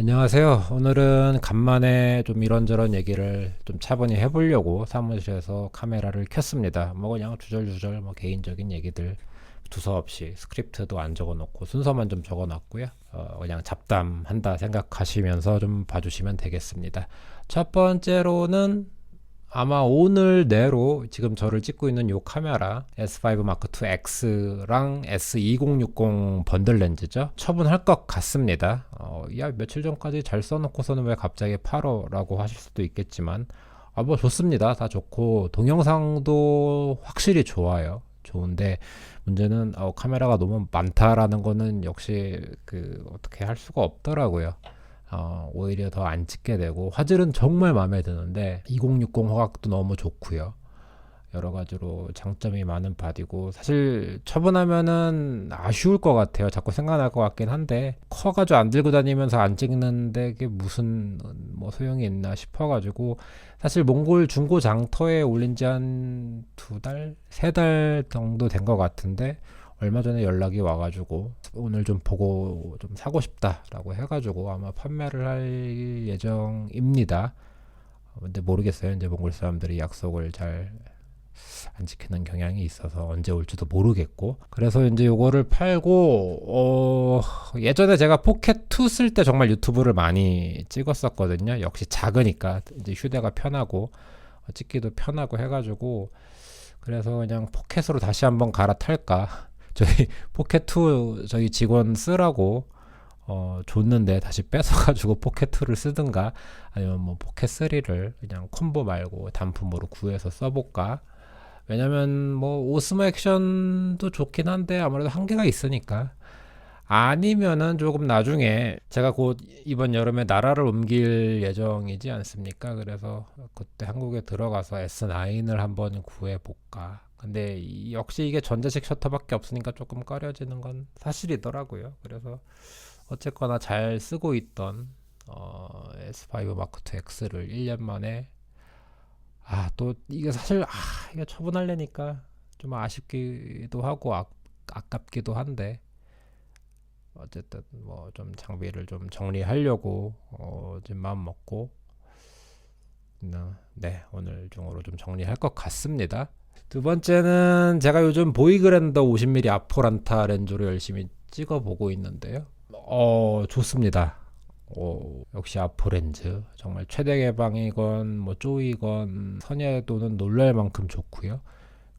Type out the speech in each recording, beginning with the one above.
안녕하세요. 오늘은 간만에 좀 이런저런 얘기를 좀 차분히 해보려고 사무실에서 카메라를 켰습니다. 뭐 그냥 주절주절 뭐 개인적인 얘기들 두서없이 스크립트도 안 적어놓고 순서만 좀 적어놨고요. 어, 그냥 잡담한다 생각하시면서 좀 봐주시면 되겠습니다. 첫 번째로는 아마 오늘 내로 지금 저를 찍고 있는 요 카메라 S5 Mark II X랑 S2060 번들 렌즈죠. 처분할 것 같습니다. 어, 야 며칠 전까지 잘 써놓고서는 왜 갑자기 팔어라고 하실 수도 있겠지만 아 뭐 좋습니다. 다 좋고 동영상도 확실히 좋아요. 좋은데 문제는 어, 카메라가 너무 많다라는 거는 역시 그 어떻게 할 수가 없더라고요. 어, 오히려 더 안 찍게 되고 화질은 정말 마음에 드는데 2060 화각도 너무 좋고요. 여러 가지로 장점이 많은 바디고 사실 처분하면은 아쉬울 것 같아요. 자꾸 생각날 것 같긴 한데 커가지고 안 들고 다니면서 안 찍는데 그게 무슨 뭐 소용이 있나 싶어가지고 사실 몽골 중고 장터에 올린 지 한 두 달, 세 달 정도 된 것 같은데 얼마 전에 연락이 와가지고 오늘 좀 보고 좀 사고 싶다라고 해가지고 아마 판매를 할 예정입니다. 근데 모르겠어요. 이제 몽골 사람들이 약속을 잘 안 지키는 경향이 있어서 언제 올지도 모르겠고 그래서 이제 요거를 팔고 어 예전에 제가 포켓 2 쓸 때 정말 유튜브를 많이 찍었었거든요 역시 작으니까 이제 휴대가 편하고 찍기도 편하고 해가지고 그래서 그냥 포켓으로 다시 한번 갈아탈까 저희 포켓 2 저희 직원 쓰라고 어, 줬는데 다시 뺏어가지고 포켓 2를 쓰든가 아니면 뭐 포켓 3를 그냥 콤보 말고 단품으로 구해서 써볼까 왜냐면 뭐 오스모 액션도 좋긴 한데 아무래도 한계가 있으니까 아니면은 조금 나중에 제가 곧 이번 여름에 나라를 옮길 예정이지 않습니까? 그래서 그때 한국에 들어가서 S9을 한번 구해볼까. 근데 이- 역시 이게 전자식 셔터밖에 없으니까 조금 꺼려지는 건 사실이더라고요. 그래서 어쨌거나 잘 쓰고 있던 어, S5 마크 II X를 1년 만에 아, 또 이게 사실 아, 이게 처분하려니까 좀 아쉽기도 하고 아, 아깝기도 한데 어쨌든 뭐 좀 장비를 좀 정리하려고 어, 지금 마음 먹고 나- 네 오늘 중으로 좀 정리할 것 같습니다. 두 번째는 제가 요즘 보이그랜더 50mm 아포란타 렌즈로 열심히 찍어보고 있는데요. 어 좋습니다. 어, 역시 아포 렌즈 정말 최대 개방이건 뭐 쪼이건 선여도는 놀랄 만큼 좋고요.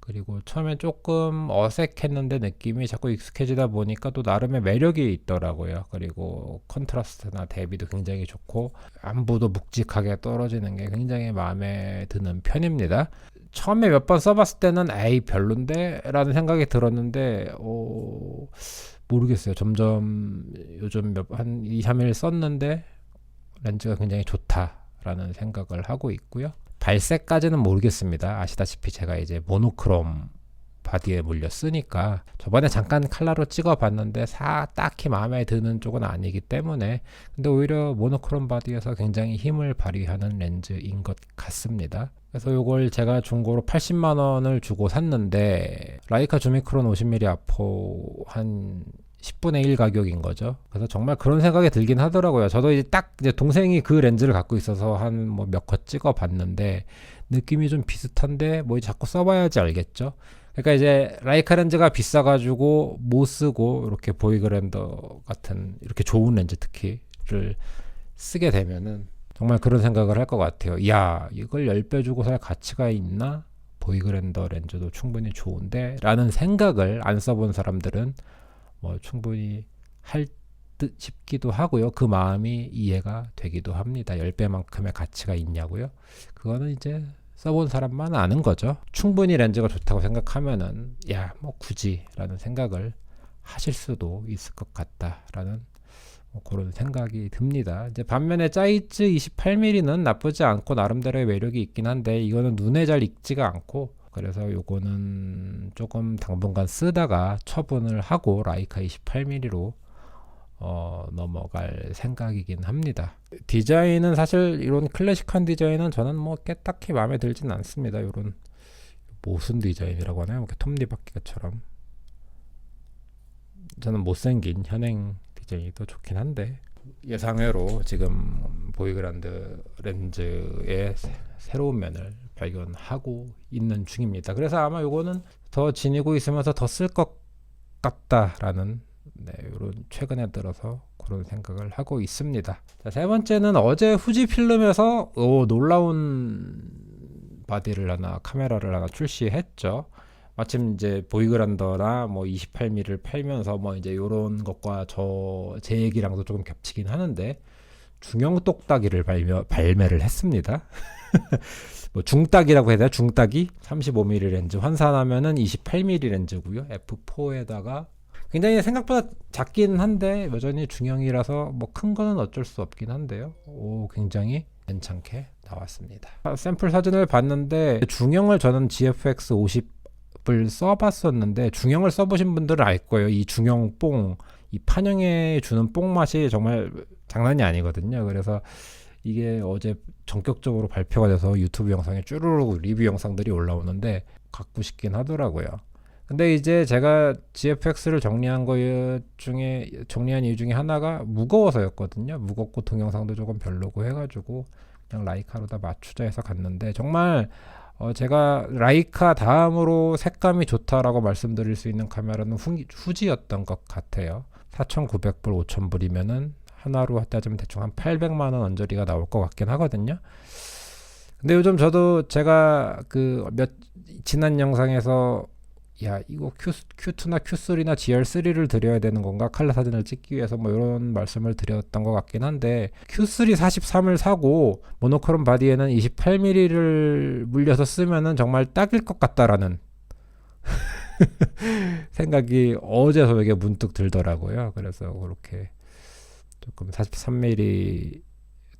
그리고 처음엔 조금 어색했는데 느낌이 자꾸 익숙해지다 보니까 또 나름의 매력이 있더라고요. 그리고 컨트라스트나 대비도 굉장히 좋고 안부도 묵직하게 떨어지는 게 굉장히 마음에 드는 편입니다. 처음에 몇 번 써봤을 때는 에이 별론데 라는 생각이 들었는데 어, 모르겠어요. 점점 요즘 몇 한 2, 3일 썼는데 렌즈가 굉장히 좋다라는 생각을 하고 있고요. 발색까지는 모르겠습니다. 아시다시피 제가 이제 모노크롬 바디에 물려 쓰니까 저번에 잠깐 칼라로 찍어봤는데 사 딱히 마음에 드는 쪽은 아니기 때문에 근데 오히려 모노크롬 바디에서 굉장히 힘을 발휘하는 렌즈인 것 같습니다. 그래서 이걸 제가 중고로 80만 원을 주고 샀는데 라이카 주미크론 50mm 아포 한 10분의 1 가격인 거죠. 그래서 정말 그런 생각이 들긴 하더라고요. 저도 이제 딱 이제 동생이 그 렌즈를 갖고 있어서 한 뭐 몇 컷 찍어 봤는데 느낌이 좀 비슷한데 뭐 자꾸 써봐야지 알겠죠. 그러니까 이제 라이카 렌즈가 비싸가지고 못 쓰고 이렇게 보이그랜더 같은 이렇게 좋은 렌즈 특히를 쓰게 되면은 정말 그런 생각을 할 것 같아요. 야 이걸 10배 주고 살 가치가 있나? 보이그랜더 렌즈도 충분히 좋은데 라는 생각을 안 써본 사람들은 뭐 충분히 할 듯 싶기도 하고요. 그 마음이 이해가 되기도 합니다. 10배만큼의 가치가 있냐고요? 그거는 이제 써본 사람만 아는 거죠. 충분히 렌즈가 좋다고 생각하면은 야 뭐 굳이라는 생각을 하실 수도 있을 것 같다라는 뭐 그런 생각이 듭니다. 이제 반면에 짜이즈 28mm는 나쁘지 않고 나름대로의 매력이 있긴 한데 이거는 눈에 잘 익지가 않고 그래서 요거는 조금 당분간 쓰다가 처분을 하고 라이카 28mm로 어, 넘어갈 생각이긴 합니다. 디자인은 사실 이런 클래식한 디자인은 저는 뭐 깨딱히 마음에 들진 않습니다. 이런 모순 디자인이라고 하나요? 이렇게 톱니바퀴처럼 저는 못생긴 현행 디자인이 더 좋긴 한데 예상외로 지금 보이그란드 렌즈의 새- 새로운 면을 발견하고 있는 중입니다. 그래서 아마 요거는 더 지니고 있으면서 더 쓸 것 같다라는 네, 이런 최근에 들어서 그런 생각을 하고 있습니다. 자, 세 번째는 어제 후지 필름에서 오, 놀라운 바디를 하나 카메라를 하나 출시했죠. 마침 이제 보이그란더나 뭐 28mm를 팔면서 뭐 이제 요런 것과 저 제 얘기랑도 조금 겹치긴 하는데 중형 똑딱이를 발매, 발매를 했습니다. 뭐 중딱이라고 해야 되나? 중딱이 35mm 렌즈 환산하면은 28mm 렌즈고요. f4에다가 굉장히 생각보다 작긴 한데 여전히 중형이라서 뭐 큰 거는 어쩔 수 없긴 한데요. 오 굉장히 괜찮게 나왔습니다. 아, 샘플 사진을 봤는데 중형을 저는 GFX 50을 써봤었는데 중형을 써보신 분들은 알 거예요. 이 중형 뽕, 이 판형에 주는 뽕 맛이 정말 장난이 아니거든요. 그래서 이게 어제 전격적으로 발표가 돼서 유튜브 영상에 쭈루룩 리뷰 영상들이 올라오는데 갖고 싶긴 하더라고요. 근데 이제 제가 GFX를 정리한 거 중에 정리한 이유 중에 하나가 무거워서였거든요. 무겁고 동영상도 조금 별로고 해가지고 그냥 라이카로 다 맞추자 해서 갔는데 정말 어 제가 라이카 다음으로 색감이 좋다라고 말씀드릴 수 있는 카메라는 후, 후지였던 것 같아요. 4,900불, 5,000불이면은 하나로 따지면 대충 한 800만 원 언저리가 나올 것 같긴 하거든요. 근데 요즘 저도 제가 그 몇 지난 영상에서 야 이거 Q, Q2나 Q3나 GR3를 드려야 되는 건가 칼라 사진을 찍기 위해서 뭐 이런 말씀을 드렸던 것 같긴 한데 Q3 43을 사고 모노크롬 바디에는 28mm를 물려서 쓰면은 정말 딱일 것 같다라는 생각이 어제 저에게 문득 들더라고요. 그래서 그렇게 조금 43mm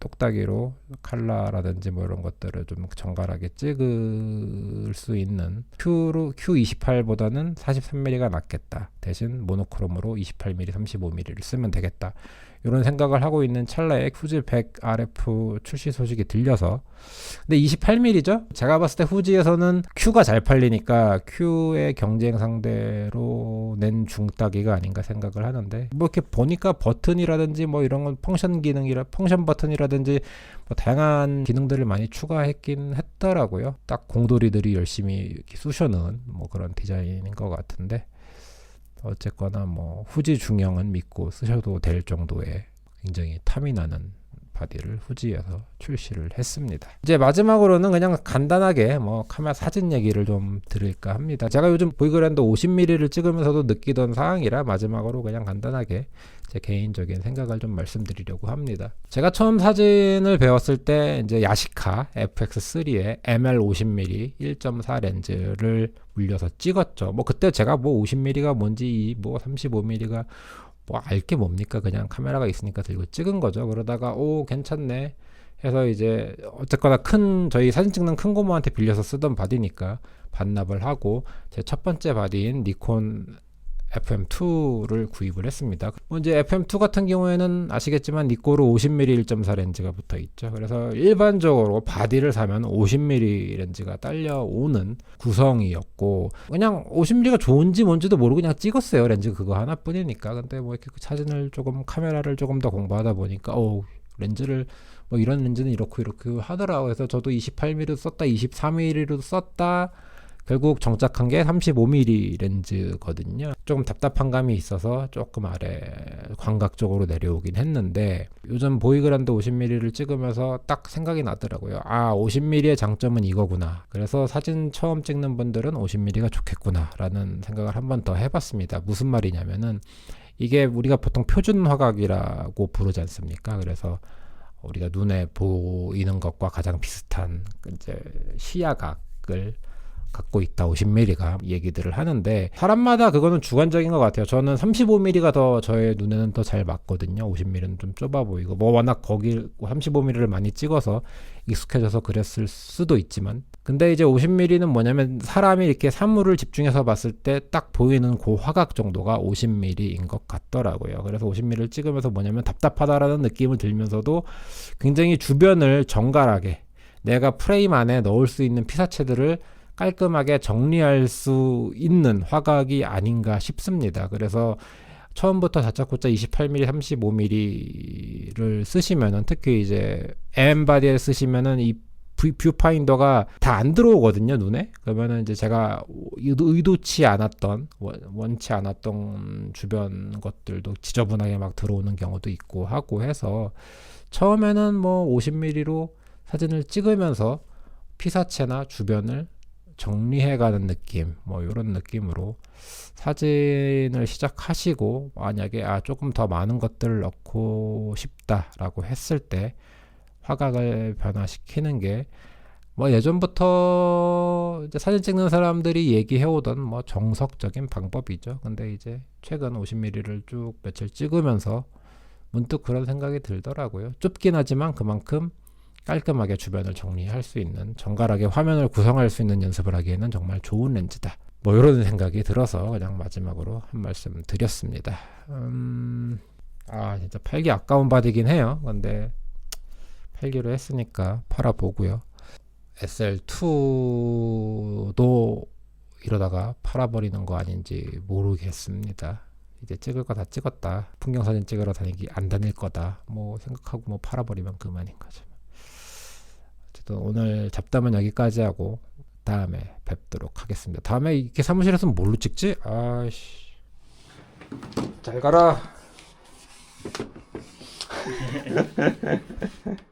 똑딱이로 칼라라든지 뭐 이런 것들을 좀 정갈하게 찍을 수 있는 Q로 Q28보다는 43mm가 낫겠다. 대신 모노크롬으로 28mm, 35mm를 쓰면 되겠다. 이런 생각을 하고 있는 찰나에 후지 100 RF 출시 소식이 들려서 근데 28mm죠? 제가 봤을 때 후지에서는 Q가 잘 팔리니까 Q의 경쟁 상대로 낸 중따기가 아닌가 생각을 하는데 뭐 이렇게 보니까 버튼이라든지 뭐 이런 건 펑션 기능이라 펑션 버튼이라 든지 뭐 다양한 기능들을 많이 추가했긴 했더라고요. 딱 공돌이들이 열심히 쑤셔넣은 뭐 그런 디자인인 것 같은데 어쨌거나 뭐 후지 중형은 믿고 쓰셔도 될 정도의 굉장히 탐이 나는 바디를 후지에서 출시를 했습니다. 이제 마지막으로는 그냥 간단하게 뭐 카메라 사진 얘기를 좀 드릴까 합니다. 제가 요즘 보이그랜드 50mm를 찍으면서도 느끼던 상황이라 마지막으로 그냥 간단하게 제 개인적인 생각을 좀 말씀드리려고 합니다. 제가 처음 사진을 배웠을 때 이제 야시카 FX3에 ML 50mm 1.4 렌즈를 물려서 찍었죠. 뭐 그때 제가 뭐 50mm가 뭔지 뭐 35mm가 뭐 알 게 뭡니까 그냥 카메라가 있으니까 들고 찍은 거죠. 그러다가 오 괜찮네 해서 이제 어쨌거나 큰 저희 사진 찍는 큰 고모한테 빌려서 쓰던 바디니까 반납을 하고 제 첫 번째 바디인 니콘 FM2를 구입을 했습니다. 뭐 이제 FM2 같은 경우에는 아시겠지만 니코로 50mm 1.4 렌즈가 붙어 있죠. 그래서 일반적으로 바디를 사면 50mm 렌즈가 딸려오는 구성이었고 그냥 50mm가 좋은지 뭔지도 모르고 그냥 찍었어요. 렌즈 그거 하나뿐이니까. 근데 뭐 이렇게 사진을 조금 카메라를 조금 더 공부하다 보니까 어 렌즈를 뭐 이런 렌즈는 이렇고 이렇게 하더라고. 그래서 저도 28mm도 썼다, 24mm도 썼다. 결국 정착한 게 35mm 렌즈거든요. 조금 답답한 감이 있어서 조금 아래 광각적으로 내려오긴 했는데 요즘 보이그란드 50mm를 찍으면서 딱 생각이 나더라고요. 아, 50mm의 장점은 이거구나. 그래서 사진 처음 찍는 분들은 50mm가 좋겠구나. 라는 생각을 한 번 더 해봤습니다. 무슨 말이냐면은 이게 우리가 보통 표준 화각이라고 부르지 않습니까? 그래서 우리가 눈에 보이는 것과 가장 비슷한 이제 시야각을 갖고 있다 50mm가 얘기들을 하는데 사람마다 그거는 주관적인 것 같아요. 저는 35mm가 더 저의 눈에는 더 잘 맞거든요. 50mm는 좀 좁아 보이고 뭐 워낙 거기 35mm를 많이 찍어서 익숙해져서 그랬을 수도 있지만 근데 이제 50mm는 뭐냐면 사람이 이렇게 사물을 집중해서 봤을 때 딱 보이는 그 화각 정도가 50mm인 것 같더라고요. 그래서 50mm를 찍으면서 뭐냐면 답답하다라는 느낌을 들면서도 굉장히 주변을 정갈하게 내가 프레임 안에 넣을 수 있는 피사체들을 깔끔하게 정리할 수 있는 화각이 아닌가 싶습니다. 그래서 처음부터 다짜고짜 28mm, 35mm를 쓰시면은 특히 이제 엠바디에 쓰시면은 이 뷰- 뷰파인더가 다 안 들어오거든요 눈에 그러면은 이제 제가 의도, 의도치 않았던 원- 원치 않았던 주변 것들도 지저분하게 막 들어오는 경우도 있고 하고 해서 처음에는 뭐 50mm로 사진을 찍으면서 피사체나 주변을 정리해가는 느낌, 뭐 이런 느낌으로 사진을 시작하시고 만약에 아 조금 더 많은 것들을 넣고 싶다라고 했을 때 화각을 변화시키는 게 뭐 예전부터 이제 사진 찍는 사람들이 얘기해오던 뭐 정석적인 방법이죠. 근데 이제 최근 50mm를 쭉 며칠 찍으면서 문득 그런 생각이 들더라고요. 좁긴 하지만 그만큼 깔끔하게 주변을 정리할 수 있는 정갈하게 화면을 구성할 수 있는 연습을 하기에는 정말 좋은 렌즈다. 뭐 이런 생각이 들어서 그냥 마지막으로 한 말씀 드렸습니다. 음, 아 진짜 팔기 아까운 바디긴 해요. 근데 팔기로 했으니까 팔아보고요. SL2도 이러다가 팔아버리는 거 아닌지 모르겠습니다. 이제 찍을 거 다 찍었다. 풍경 사진 찍으러 다니기 안 다닐 거다. 뭐 생각하고 뭐 팔아버리면 그만인 거죠. 어쨌든 오늘 잡담은 여기까지 하고 다음에 뵙도록 하겠습니다. 다음에 이렇게 사무실에서 뭘로 찍지? 아씨. 잘 가라.